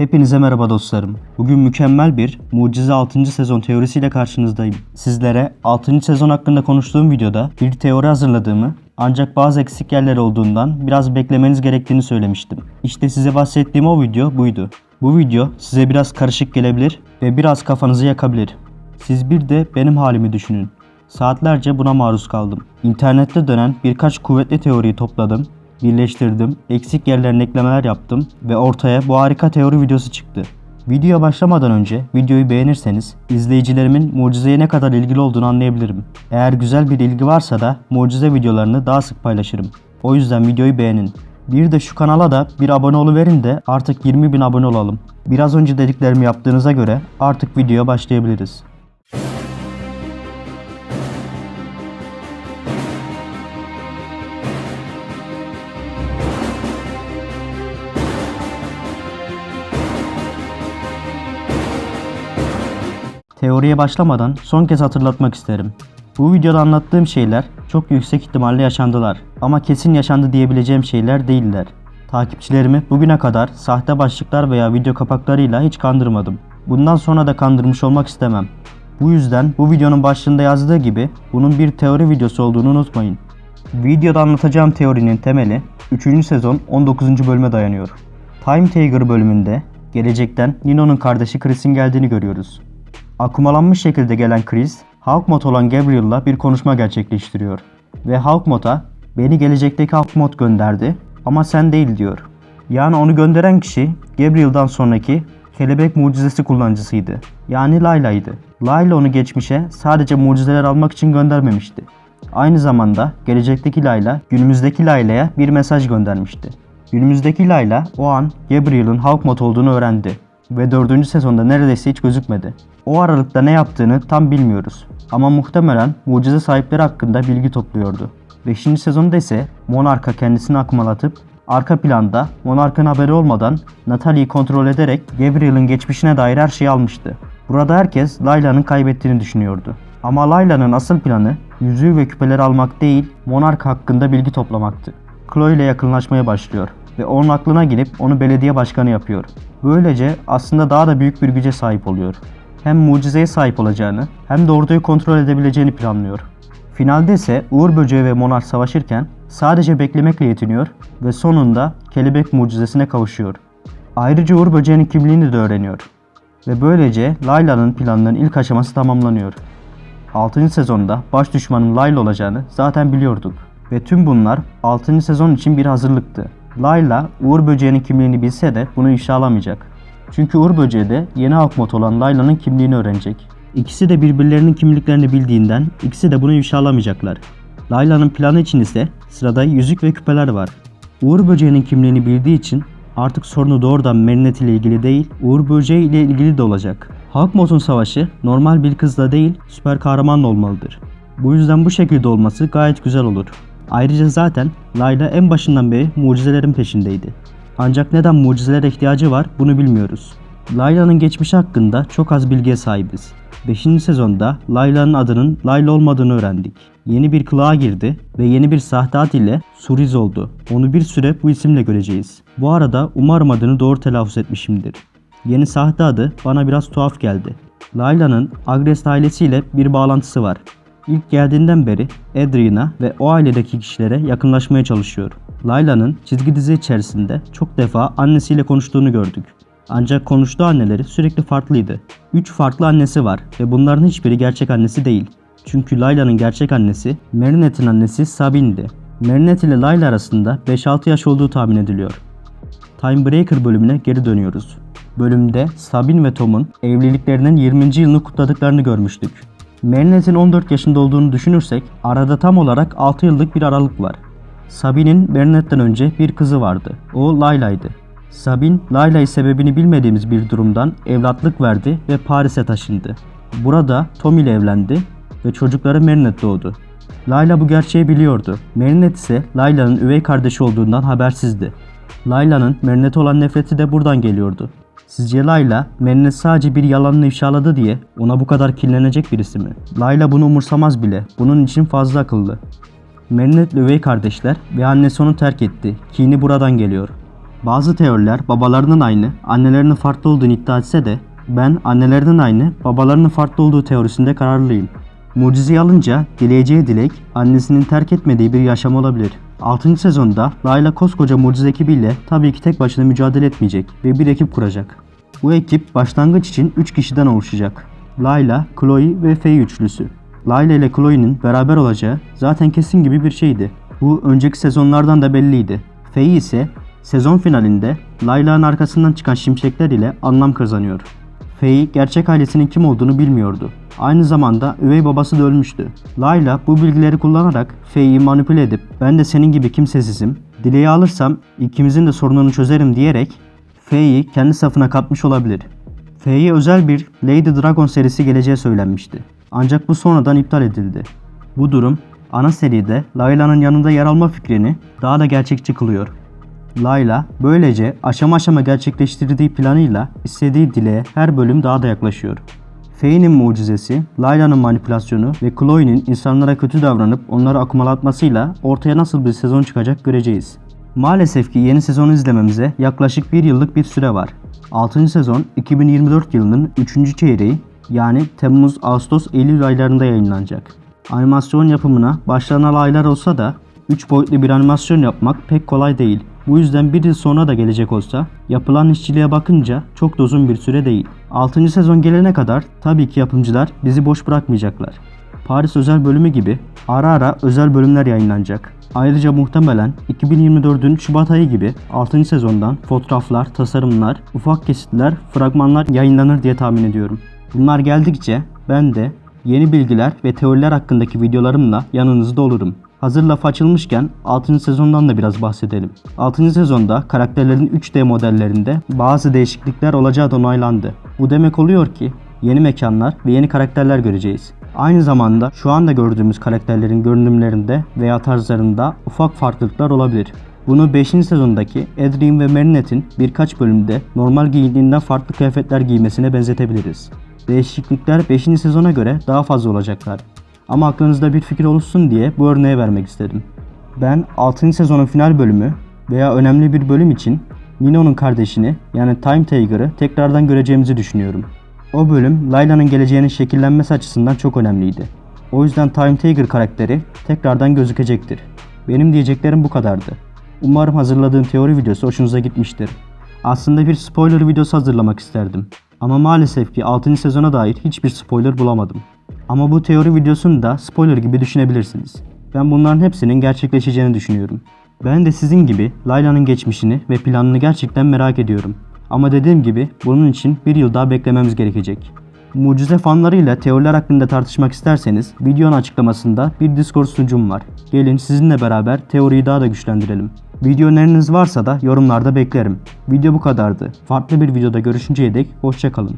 Hepinize merhaba dostlarım. Bugün mükemmel bir Mucize 6. sezon teorisiyle karşınızdayım. Sizlere 6. sezon hakkında konuştuğum videoda bir teori hazırladığımı ancak bazı eksik yerler olduğundan biraz beklemeniz gerektiğini söylemiştim. İşte size bahsettiğim o video buydu. Bu video size biraz karışık gelebilir ve biraz kafanızı yakabilir. Siz bir de benim halimi düşünün. Saatlerce buna maruz kaldım. İnternette dönen birkaç kuvvetli teoriyi topladım, birleştirdim, eksik yerlerine eklemeler yaptım ve ortaya bu harika teori videosu çıktı. Videoya başlamadan önce videoyu beğenirseniz izleyicilerimin mucizeye ne kadar ilgili olduğunu anlayabilirim. Eğer güzel bir ilgi varsa da mucize videolarını daha sık paylaşırım. O yüzden videoyu beğenin. Bir de şu kanala da bir abone verin de artık 20 bin abone olalım. Biraz önce dediklerimi yaptığınıza göre artık videoya başlayabiliriz. Teoriye başlamadan son kez hatırlatmak isterim. Bu videoda anlattığım şeyler çok yüksek ihtimalle yaşandılar ama kesin yaşandı diyebileceğim şeyler değiller. Takipçilerimi bugüne kadar sahte başlıklar veya video kapaklarıyla hiç kandırmadım. Bundan sonra da kandırmış olmak istemem. Bu yüzden bu videonun başlığında yazdığı gibi bunun bir teori videosu olduğunu unutmayın. Videoda anlatacağım teorinin temeli 3. sezon 19. bölüme dayanıyor. Time Tiger bölümünde gelecekten Nino'nun kardeşi Chris'in geldiğini görüyoruz. Akumalanmış şekilde gelen Chris, Hawkmoth olan Gabriel'la bir konuşma gerçekleştiriyor. Ve Hawkmoth'a beni gelecekteki Hawkmoth gönderdi ama sen değil diyor. Yani onu gönderen kişi Gabriel'dan sonraki kelebek mucizesi kullanıcısıydı. Yani Layla'ydı. Layla onu geçmişe sadece mucizeler almak için göndermemişti. Aynı zamanda gelecekteki Layla günümüzdeki Layla'ya bir mesaj göndermişti. Günümüzdeki Layla o an Gabriel'ın Hawkmoth olduğunu öğrendi ve 4. sezonda neredeyse hiç gözükmedi. O aralıkta ne yaptığını tam bilmiyoruz ama muhtemelen mucize sahipleri hakkında bilgi topluyordu. 5. sezonda ise Monark'a kendisini akmalatıp arka planda Monark'ın haberi olmadan Natalie'yi kontrol ederek Gabriel'ın geçmişine dair her şeyi almıştı. Burada herkes Layla'nın kaybettiğini düşünüyordu. Ama Layla'nın asıl planı yüzüğü ve küpeleri almak değil, Monark hakkında bilgi toplamaktı. Chloe ile yakınlaşmaya başlıyor ve onun aklına gelip onu belediye başkanı yapıyor. Böylece aslında daha da büyük bir güce sahip oluyor. Hem mucizeye sahip olacağını hem de orduyu kontrol edebileceğini planlıyor. Finalde ise Uğur Böceği ve Monark savaşırken sadece beklemekle yetiniyor ve sonunda kelebek mucizesine kavuşuyor. Ayrıca Uğur Böceği'nin kimliğini de öğreniyor. Ve böylece Layla'nın planının ilk aşaması tamamlanıyor. 6. sezonda baş düşmanın Layla olacağını zaten biliyorduk. Ve tüm bunlar 6. sezon için bir hazırlıktı. Layla, Uğur Böceği'nin kimliğini bilse de bunu ifşa alamayacak. Çünkü Uğur Böceği de yeni Hawkmoth olan Layla'nın kimliğini öğrenecek. İkisi de birbirlerinin kimliklerini bildiğinden ikisi de bunu ifşa alamayacaklar. Layla'nın planı için ise sırada yüzük ve küpeler var. Uğur Böceği'nin kimliğini bildiği için artık sorunu doğrudan Marinette ile ilgili değil, Uğur Böceği ile ilgili de olacak. Hawkmoth'un savaşı normal bir kızla değil, süper kahramanla olmalıdır. Bu yüzden bu şekilde olması gayet güzel olur. Ayrıca zaten Layla en başından beri mucizelerin peşindeydi. Ancak neden mucizelere ihtiyacı var bunu bilmiyoruz. Layla'nın geçmişi hakkında çok az bilgiye sahibiz. 5. sezonda Layla'nın adının Layla olmadığını öğrendik. Yeni bir kılığa girdi ve yeni bir sahte ad ile Suriz oldu. Onu bir süre bu isimle göreceğiz. Bu arada umarım adını doğru telaffuz etmişimdir. Yeni sahte adı bana biraz tuhaf geldi. Layla'nın Agrest ailesiyle bir bağlantısı var. İlk geldiğinden beri Adrian'a ve o ailedeki kişilere yakınlaşmaya çalışıyor. Layla'nın çizgi dizi içerisinde çok defa annesiyle konuştuğunu gördük. Ancak konuştuğu anneleri sürekli farklıydı. 3 farklı annesi var ve bunların hiçbiri gerçek annesi değil. Çünkü Layla'nın gerçek annesi Marinette'in annesi Sabine'di. Marinette ile Layla arasında 5-6 yaş olduğu tahmin ediliyor. Time Breaker bölümüne geri dönüyoruz. Bölümde Sabine ve Tom'un evliliklerinin 20. yılını kutladıklarını görmüştük. Marinette'in 14 yaşında olduğunu düşünürsek arada tam olarak 6 yıllık bir aralık var. Sabine'in Marinette'den önce bir kızı vardı. O Layla'ydı. Sabine, Layla'yı sebebini bilmediğimiz bir durumdan evlatlık verdi ve Paris'e taşındı. Burada Tom ile evlendi ve çocukları Marinette doğdu. Layla bu gerçeği biliyordu. Marinette ise Layla'nın üvey kardeşi olduğundan habersizdi. Layla'nın Marinette olan nefreti de buradan geliyordu. Sizce Layla, Marinette sadece bir yalanını ifşaladı diye ona bu kadar kinlenecek birisi mi? Layla bunu umursamaz bile. Bunun için fazla akıllı. Marinette üvey kardeşler ve annesi onu terk etti. Kini buradan geliyor. Bazı teoriler babalarının aynı, annelerinin farklı olduğunu iddia etse de ben annelerinin aynı, babalarının farklı olduğu teorisinde kararlıyım. Mucizeyi alınca dileyeceği dilek annesinin terk etmediği bir yaşam olabilir. 6. sezonda Layla koskoca mucize ekibiyle tabii ki tek başına mücadele etmeyecek ve bir ekip kuracak. Bu ekip başlangıç için 3 kişiden oluşacak. Layla, Chloe ve Faye üçlüsü. Layla ile Chloe'nin beraber olacağı zaten kesin gibi bir şeydi. Bu önceki sezonlardan da belliydi. Faye ise sezon finalinde Layla'nın arkasından çıkan şimşekler ile anlam kazanıyor. Faye gerçek ailesinin kim olduğunu bilmiyordu. Aynı zamanda üvey babası da ölmüştü. Layla bu bilgileri kullanarak Faye'yi manipüle edip ben de senin gibi kimsesizim, dileği alırsam ikimizin de sorununu çözerim diyerek Faye'yi kendi safına katmış olabilir. Faye'ye özel bir Lady Dragon serisi geleceği söylenmişti. Ancak bu sonradan iptal edildi. Bu durum ana seride Layla'nın yanında yer alma fikrini daha da gerçekçi kılıyor. Layla böylece aşama aşama gerçekleştirdiği planıyla istediği dileğe her bölüm daha da yaklaşıyor. Faye'nin mucizesi, Layla'nın manipülasyonu ve Chloe'nin insanlara kötü davranıp onları akumalatmasıyla ortaya nasıl bir sezon çıkacak göreceğiz. Maalesef ki yeni sezonu izlememize yaklaşık bir yıllık bir süre var. 6. sezon 2024 yılının 3. çeyreği yani Temmuz, Ağustos, Eylül aylarında yayınlanacak. Animasyon yapımına başlanan aylar olsa da 3 boyutlu bir animasyon yapmak pek kolay değil. Bu yüzden bir yıl sonra da gelecek olsa yapılan işçiliğe bakınca çok da uzun bir süre değil. 6. sezon gelene kadar tabii ki yapımcılar bizi boş bırakmayacaklar. Paris özel bölümü gibi ara ara özel bölümler yayınlanacak. Ayrıca muhtemelen 2024'ün Şubat ayı gibi 6. sezondan fotoğraflar, tasarımlar, ufak kesitler, fragmanlar yayınlanır diye tahmin ediyorum. Bunlar geldikçe ben de yeni bilgiler ve teoriler hakkındaki videolarımla yanınızda olurum. Hazır laf açılmışken 6. sezondan da biraz bahsedelim. 6. sezonda karakterlerin 3D modellerinde bazı değişiklikler olacağı da onaylandı. Bu demek oluyor ki yeni mekanlar ve yeni karakterler göreceğiz. Aynı zamanda şu anda gördüğümüz karakterlerin görünümlerinde veya tarzlarında ufak farklılıklar olabilir. Bunu 5. sezondaki Adrien ve Marinette'in birkaç bölümde normal giyindiğinden farklı kıyafetler giymesine benzetebiliriz. Değişiklikler 5. sezona göre daha fazla olacaklar. Ama aklınızda bir fikir oluşsun diye bu örneği vermek istedim. Ben 6. sezonun final bölümü veya önemli bir bölüm için Nino'nun kardeşini yani Time Tiger'ı tekrardan göreceğimizi düşünüyorum. O bölüm Layla'nın geleceğinin şekillenmesi açısından çok önemliydi. O yüzden Time Tiger karakteri tekrardan gözükecektir. Benim diyeceklerim bu kadardı. Umarım hazırladığım teori videosu hoşunuza gitmiştir. Aslında bir spoiler videosu hazırlamak isterdim. Ama maalesef ki 6. sezona dair hiçbir spoiler bulamadım. Ama bu teori videosunu da spoiler gibi düşünebilirsiniz. Ben bunların hepsinin gerçekleşeceğini düşünüyorum. Ben de sizin gibi Layla'nın geçmişini ve planını gerçekten merak ediyorum. Ama dediğim gibi bunun için bir yıl daha beklememiz gerekecek. Mucize fanlarıyla teoriler hakkında tartışmak isterseniz videonun açıklamasında bir Discord sunucum var. Gelin sizinle beraber teoriyi daha da güçlendirelim. Video öneriniz varsa da yorumlarda beklerim. Video bu kadardı. Farklı bir videoda görüşünceye dek hoşçakalın.